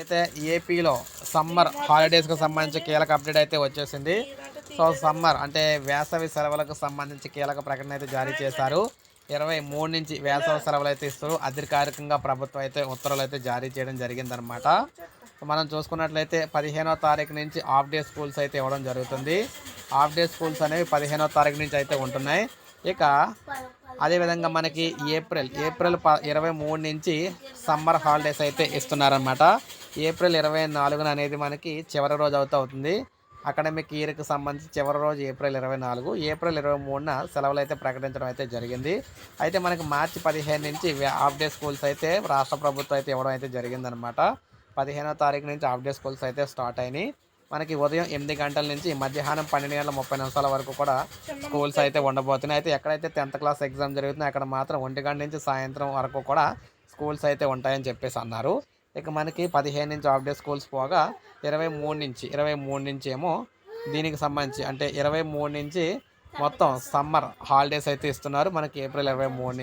అయితే ఏపీలో సమ్మర్ హాలిడేస్కి సంబంధించి కీలక అప్డేట్ అయితే వచ్చేసింది. సో సమ్మర్ అంటే వేసవి సెలవులకు సంబంధించి కీలక ప్రకటన అయితే జారీ చేశారు. ఇరవై మూడు నుంచి వేసవి సెలవులు అయితే ఇస్తారు. అధికారికంగా ప్రభుత్వం అయితే ఉత్తర్వులు అయితే జారీ చేయడం జరిగిందనమాట మనం చూసుకున్నట్లయితే పదిహేనో తారీఖు నుంచి హాఫ్ డే స్కూల్స్ అయితే ఇవ్వడం జరుగుతుంది. హాఫ్ డే స్కూల్స్ అనేవి పదిహేనో తారీఖు నుంచి అయితే ఉంటున్నాయి. ఇక అదేవిధంగా మనకి ఏప్రిల్ ఏప్రిల్ ప ఇరవై మూడు నుంచి సమ్మర్ హాలిడేస్ అయితే ఇస్తున్నారనమాట ఏప్రిల్ ఇరవై నాలుగున అనేది మనకి చివరి రోజు అవుతూ అవుతుంది. అకాడమిక్ ఇయర్కి సంబంధించి చివరి రోజు ఏప్రిల్ ఇరవై నాలుగు. ఏప్రిల్ ఇరవై మూడున సెలవులు అయితే ప్రకటించడం అయితే జరిగింది. అయితే మనకి మార్చి పదిహేను నుంచి హాఫ్ డే స్కూల్స్ అయితే రాష్ట్ర ప్రభుత్వం అయితే ఇవ్వడం అయితే జరిగిందనమాట. పదిహేనో తారీఖు నుంచి హాఫ్ డే స్కూల్స్ అయితే స్టార్ట్ అయినాయి. మనకి ఉదయం ఎనిమిది గంటల నుంచి మధ్యాహ్నం పన్నెండు గంటల ముప్పై నిమిషాల వరకు కూడా స్కూల్స్ అయితే ఉండబోతున్నాయి. అయితే ఎక్కడైతే టెన్త్ క్లాస్ ఎగ్జామ్ జరుగుతుందో అక్కడ మాత్రం ఒంటి గంట నుంచి సాయంత్రం వరకు కూడా స్కూల్స్ అయితే ఉంటాయని చెప్పేసి అన్నారు. ఇక మనకి పదిహేను నుంచి హాఫ్ డే స్కూల్స్ పోగా ఇరవై మూడు నుంచి ఇరవై మూడు నుంచి ఏమో దీనికి సంబంధించి అంటే ఇరవై మూడు నుంచి మొత్తం సమ్మర్ హాలిడేస్ అయితే ఇస్తున్నారు. మనకి ఏప్రిల్ ఇరవై మూడు